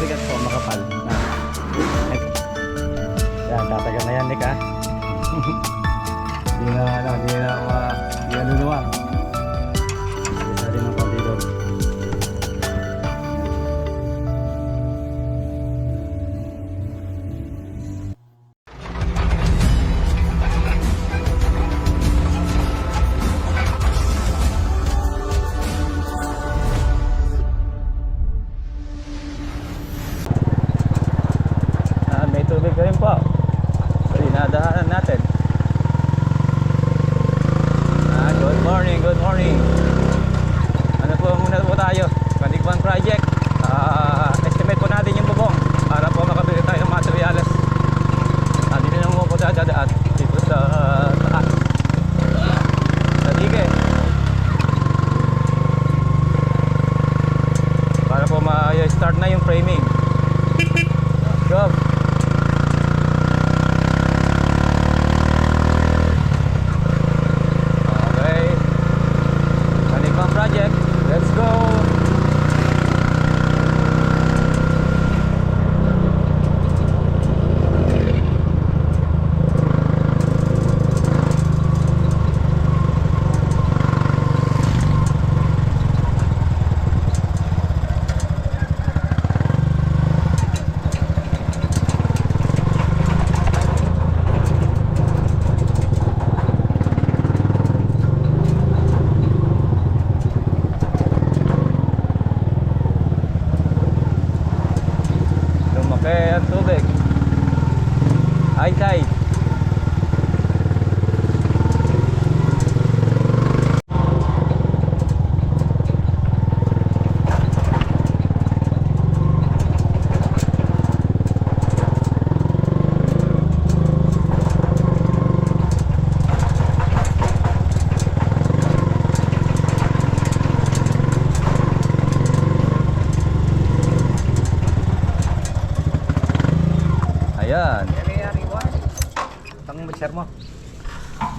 mabigat po, makapal. Ah. Yan, tatagal na yan, Nick, ha? Ah. Hindi na, ano, hindi na, ah, hindi na luluwang.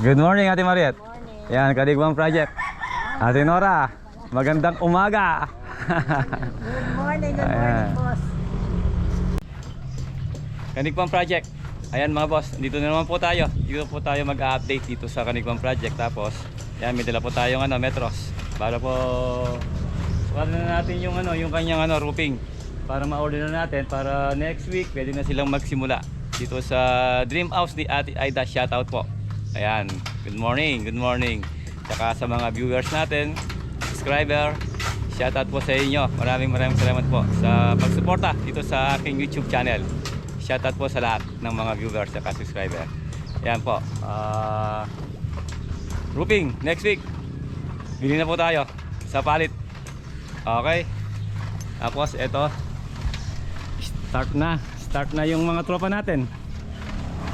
Good morning, Ate Mariet. Yan, Kadigwang Project. Ate Nora, magandang umaga. Good morning, good Ayan. morning, boss. Kanikpang Project. Ayan mga boss, dito na naman po tayo. Dito po tayo mag-update dito sa Kanikpang Project. Tapos, yan, may dala po tayong ano, metros. Para po, sukat na natin yung ano, yung kanyang ano, roofing. Para ma-order na natin. Para next week, pwede na silang magsimula. Dito sa Dream House ni Ate Aida. Shoutout po. Ayan, good morning, good morning. Tsaka sa mga viewers natin, subscriber, shoutout po sa inyo. Maraming maraming salamat po sa pagsuporta dito sa aking YouTube channel. Shoutout po sa lahat ng mga viewers at subscriber. Yan po. ah roofing, next week. Bili na po tayo sa palit. Okay. Tapos ito. Start na. Start na yung mga tropa natin.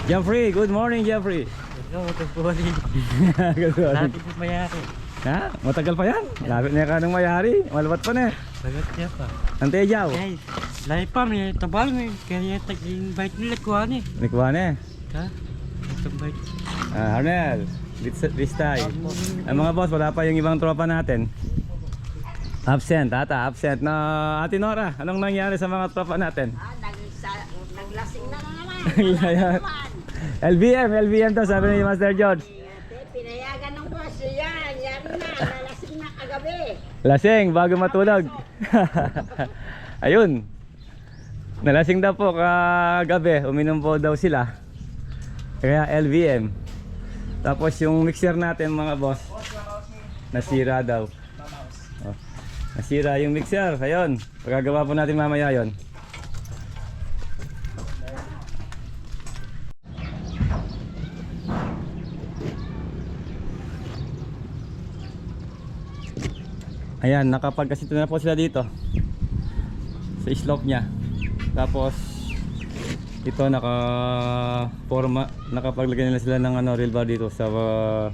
Jeffrey, good morning Jeffrey. Hello, good morning. good morning. Dati po mayari. Ha? Matagal pa yan. Lapit na ka ng mayari. Malawat pa na. Sagot niya pa. Antejaw. Guys, lahi pa may tabal may kaya tag-invite nila kuha ni. Nikwane. Ha? Ito-invite. Ah, Arnel. This, this time. Ang mga boss, wala pa yung ibang tropa natin. Absent, ata, absent na Ate Nora. Anong nangyari sa mga tropa natin? Ah, naglasing na naman. Ayan. naman. LBM, LBM to, sabi ni Master George. Pinayagan ng boss. Yan, yan na. Nalasing na kagabi. Lasing, bago matulog. Ayun. Nalasing daw po kagabi. Uminom po daw sila. Kaya LVM. Tapos yung mixer natin mga boss. Nasira daw. Oh. Nasira yung mixer. Ayun. Pagkagawa po natin mamaya yon. Ayan, nakapagkasito na po sila dito sa slope niya. Tapos ito naka forma nakapaglagay na sila ng ano rail bar dito sa uh,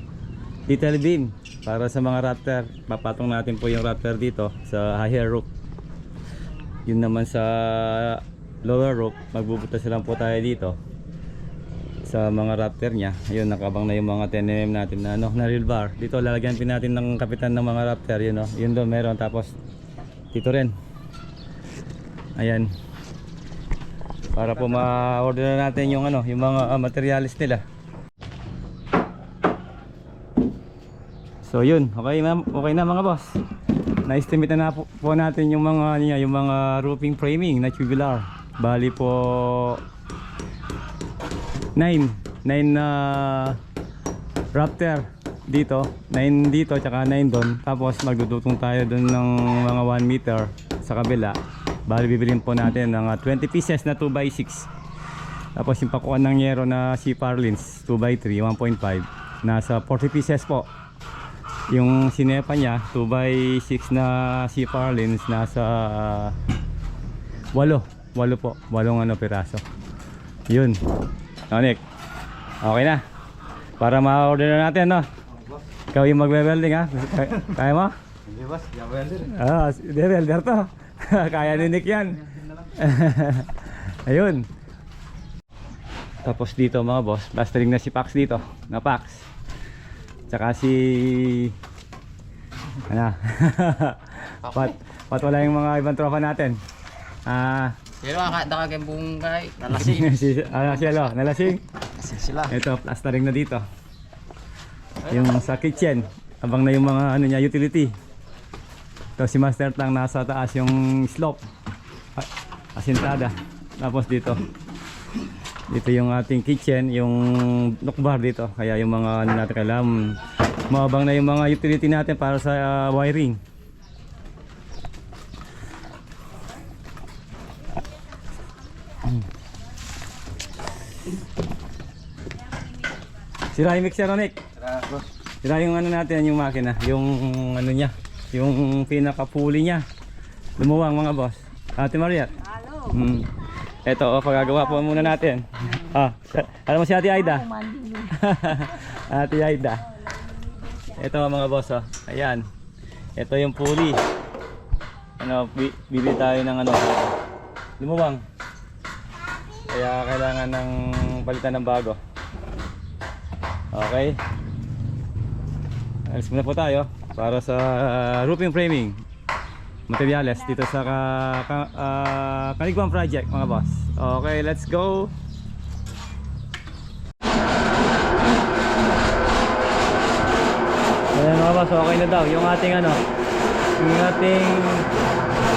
detail beam para sa mga raptor. Papatong natin po yung raptor dito sa higher roof. Yun naman sa lower roof, magbubutas lang po tayo dito sa mga raptor niya. Ayun, nakabang na yung mga 10mm natin na ano, na rail bar. Dito lalagyan din natin ng kapitan ng mga raptor, yun no. Yun doon meron tapos dito rin. Ayan. Para po ma-order na natin yung ano, yung mga ah, materials nila. So yun, okay na, okay na mga boss. Na-estimate na, na po, po natin yung mga ano niya, yung mga roofing framing na tubular. Bali po 9, 9 na Raptor dito, 9 dito tsaka 9 doon. Tapos magdudutong tayo doon ng mga 1 meter sa kabila. Bali bibilin po natin ng ah, 20 pieces na 2x6. Tapos yung pakuan ng yero na si Parlins 2x3, 1.5 nasa 40 pieces po. Yung sinepa niya 2x6 na si Parlins nasa 8. 8 po, 8 ano piraso. Yun. Onik. Okay na. Para ma-order na natin, no? Ikaw yung magwe-welding, ha? Kaya- mo? Hindi boss, yung welder. Ah, di welder to. Kaya ni Nick yan. Ayun. Tapos dito mga boss, plastering na si Pax dito. Na Pax. Tsaka si... Ano? pat, pat wala yung mga ibang tropa natin. Ah, Pero akada ka kay Bungay, nalasing. si, ano, si Alo, nalasing. Kasi sila. Ito, plastering na dito. Yung sa kitchen, abang na yung mga ano niya, utility. Ito si Master Tang nasa taas yung slope. Ah, Asintada. Tapos dito. Dito yung ating kitchen, yung nukbar dito. Kaya yung mga ano natin kailangan maabang na yung mga utility natin para sa ah, wiring. Sira yung mixer, Nick. Sira yung ano natin, yung makina, yung ano niya, yung pinaka-pulley niya. Lumuwang mga boss. Ate Mariat. Halo. Hmm. Ito, oh, pagagawa po muna natin. Sa- alam mo si Ate Aida? Ate Aida. Ito mga boss, oh. Ayan. Ito yung pulley. Ano, bi- bibili tayo ng ano, lumuwang. Kaya kailangan ng palitan ng bago. Okay. Alis muna po tayo para sa uh, roofing framing materials dito sa ka, ka, ah, Kanigwang project mga boss. Okay, let's go. Ayan mga boss, okay na daw. Yung ating ano, yung ating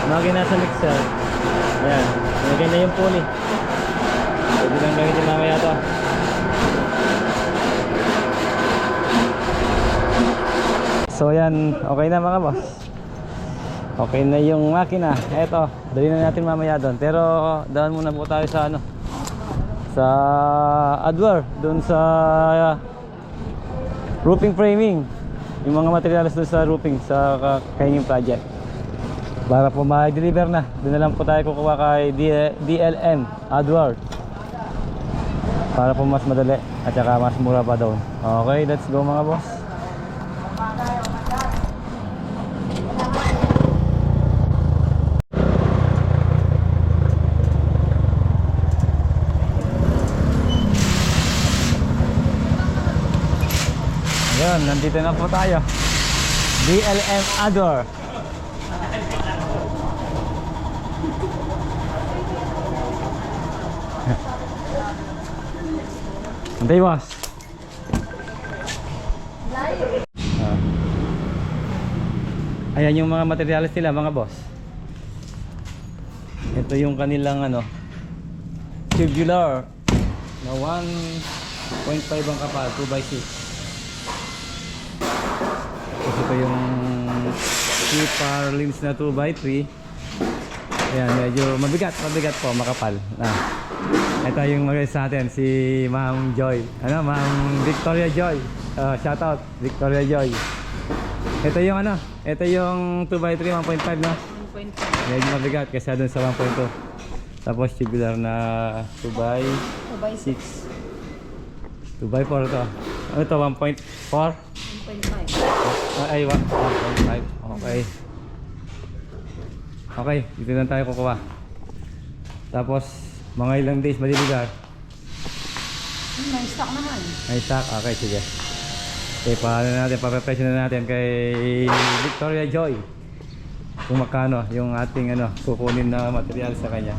makina sa mixer. Ayan, nilagay na yung pulley. Pwede lang gamitin mamaya to. So yan, okay na mga boss. Okay na yung makina. Eto, dali na natin mamaya doon. Pero daan muna po tayo sa ano. Sa Adwar, doon sa uh, roofing framing. Yung mga materials doon sa roofing sa uh, Kaining project. Para po ma-deliver na. Doon na lang po tayo kukuha kay DLM Adwar. Para po mas madali at saka mas mura pa doon. Okay, let's go mga boss. Ayun, nandito na po tayo. DLM Ador. Antay boss. Ah. Ayan yung mga materials nila mga boss. Ito yung kanilang ano tubular na 1.5 ang kapal 2x6 tapos ito yung Keeper lens na 2x3 Ayan, medyo mabigat, mabigat po, makapal na. Ito yung mag sa atin, si Ma'am Joy Ano, Ma'am Victoria Joy uh, Shout out, Victoria Joy Ito yung ano, ito yung 2x3, 1.5 no? 1.5. Medyo mabigat kasi doon sa 1.2 Tapos tubular na 2x6 2x4 to Ano to, 1.4? 1.5. Ay, 1.5. Okay. Okay, dito lang tayo kukuha. Tapos, mga ilang days madiligar. May stock naman. Ay, stock. Okay, sige. Okay, paano natin, papapresyo na natin kay Victoria Joy. Kung magkano yung ating ano, kukunin na material sa kanya.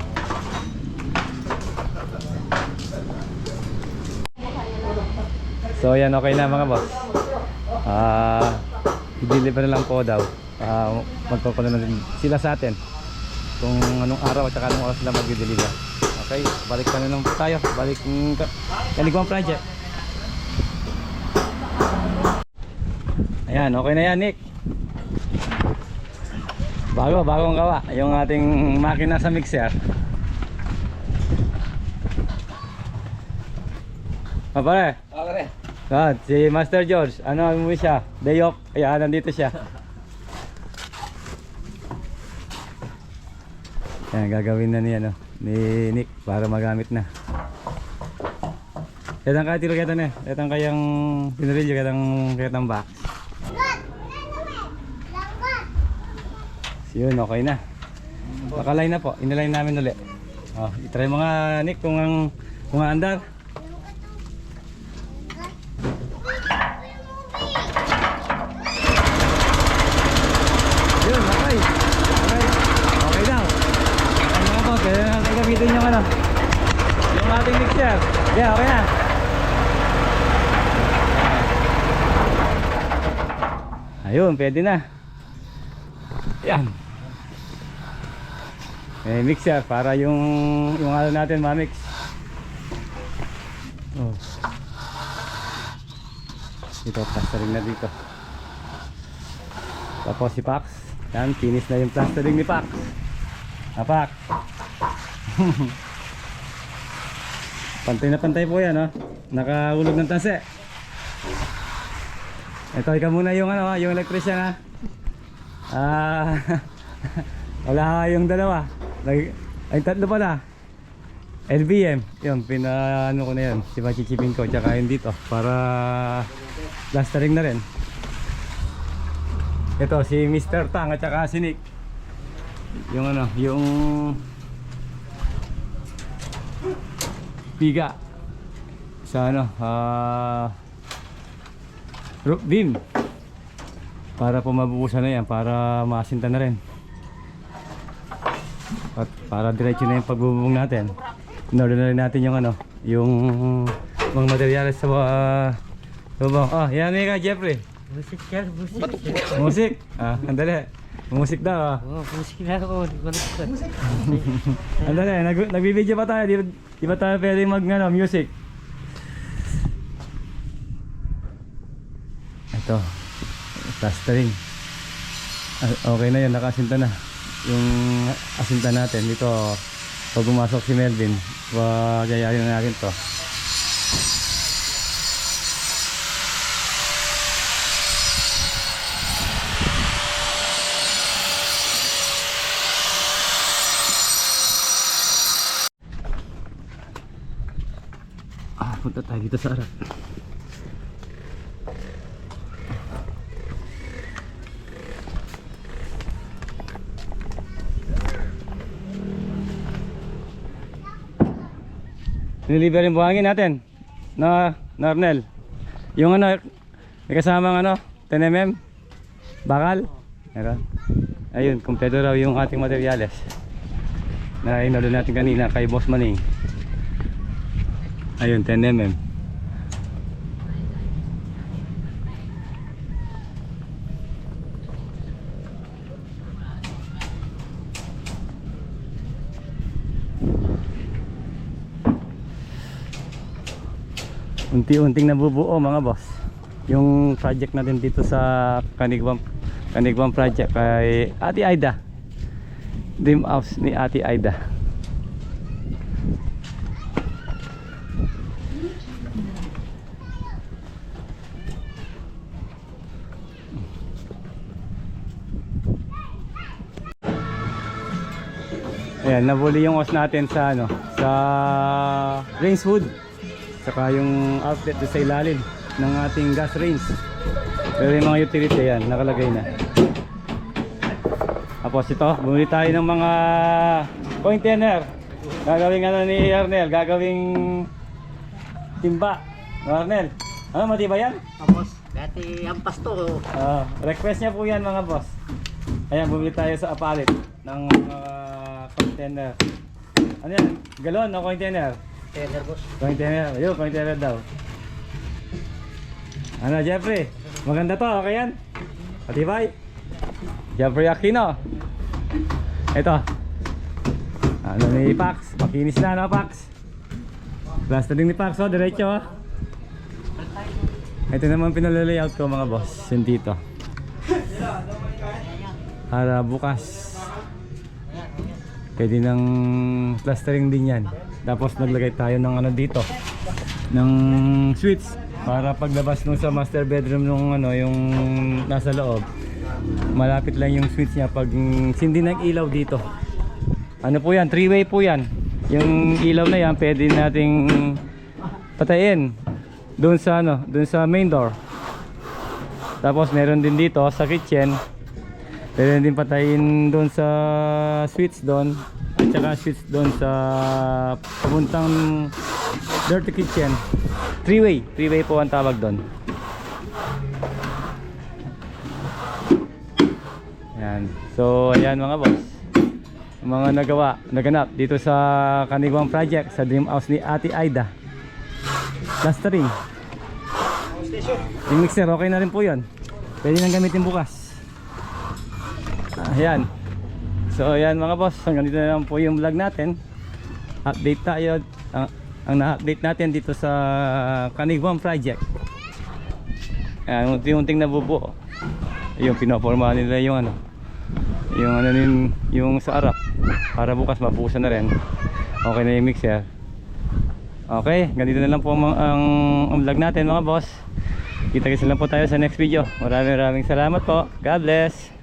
So, yan, okay na mga boss. Ah, i-deliver na lang po daw. Uh, magpapaano na din sila sa atin kung anong araw at saka anong oras sila mag-deliver. Okay, balik pa na lang tayo. Balik ka- Kaligwang project. Ayan, okay na yan, Nick. Bago, bagong gawa. Yung ating makina sa mixer. Ah, pare. Ah, si Master George, ano mo siya? Day off, kaya nandito siya. Yan, gagawin na ni, ano, ni Nick para magamit na. Ketang kaya tiro ketang eh. Ketang kayang pinarilyo, ketang ketang box. So yun, okay na. Nakalay na po, inalay namin uli. Oh, itry mo nga Nick kung ang kung ang andar. Yun, okay. Okay. Okay daw. Ano nga po, kaya natin gamitin yung ano. Yung ating mixer. Yeah, okay na. Ayun, pwede na. Yan. May mixer para yung yung ano natin mamix. Oh. Ito, plastering na dito. Tapos si Pax. Yan, finish na yung plastering ni Pax. Ah, Pax. pantay na pantay po yan, oh. Nakahulog ng tanse. Ito, ikaw muna yung ano, yung electrician, ha. Ah, wala yung dalawa. Nag- Ay, tatlo pala. LBM, yun, pinaano ko na yun. Si Pachichipin ko, tsaka yun dito. Para plastering na rin. Ito si Mr. Tang at saka si Nick. Yung ano, yung piga sa ano, ah roof beam. Para po mabubusan na yan, para masinta na rin. At para diretso na yung pagbubong natin. Inorder na rin natin yung ano, yung mga materyales sa mga bubong. Oh, yan nga Jeffrey. Musik yan, musik. Musik. Ah, andali. Musik daw. ah. Oh, musik na ako. Di ko alam. Andali, nag nagbibideo pa tayo. Di, di ba tayo pwede mag ano, music? Ito. Plastering. Ah, okay na yun, nakasinta na. Yung asinta natin dito pag pumasok si Melvin, wag yayarin na natin to. Ah, punta tayo dito sa harap. Niliver yung buhangin natin na Narnel. Yung ano, may kasamang ano, 10mm, bakal. Meron. Ayun, kumpleto raw yung ating materyales. Na inalo natin kanina kay Boss Maning. Ayun, 10mm. Unti-unting nabubuo mga boss. Yung project natin dito sa Kanigwang Kanigwang project kay Ate Aida. Dream House ni Ate Aida. Ayan, nabuli yung os natin sa ano, sa Rainswood. Saka yung outlet sa ilalim ng ating gas range. Pero yung mga utility yan, nakalagay na. Tapos ito, bumili tayo ng mga container. Gagawing ano ni Arnel, gagawing timba. Arnel, ano matibay yan? Tapos, dati ang pasto. Ah, request niya po yan mga boss. Ayan, bumili tayo sa Apalit ng mga container. Ano yan? Galon o container? Taylor boss. Container. Ayun, container daw. Ano, Jeffrey? Maganda to, okay yan? Patibay. Jeffrey Aquino. Ito. Ano ni Pax? Makinis na, no, Pax? Plastering ni Pax, oh, diretso, oh. Ito naman pinalalayout ko, mga boss. Yung dito. Para bukas. Pwede ng plastering din yan. Tapos naglagay tayo ng ano dito. Ng switch. Para paglabas nung sa master bedroom nung ano, yung nasa loob. Malapit lang yung switch niya pag sindi ng ilaw dito. Ano po yan? Three way po yan. Yung ilaw na yan, pwede nating patayin. Doon sa ano, doon sa main door. Tapos meron din dito sa kitchen. Pwede din patayin doon sa switch doon. At saka switch doon sa papuntang dirty kitchen. Three way. Three way po ang tawag doon. Yan. So, ayan mga boss. Mga nagawa, naganap dito sa Kanigwang Project sa Dream House ni Ate Aida. Plastering. Yung mixer, okay na rin po yun. Pwede nang gamitin bukas. Ayan. So, ayan mga boss. Hanggang dito na lang po yung vlog natin. Update tayo. Ang, ang na-update natin dito sa Kanigwang Project. Ayan, unti-unting nabubuo. Yung pinaporma nila yung ano. Yung ano yung, yung sa arap. Para bukas mabukasan na rin. Okay na yung mixer. Okay, ganito na lang po ang, ang, ang vlog natin mga boss. Kita-kita lang po tayo sa next video. Maraming maraming salamat po. God bless.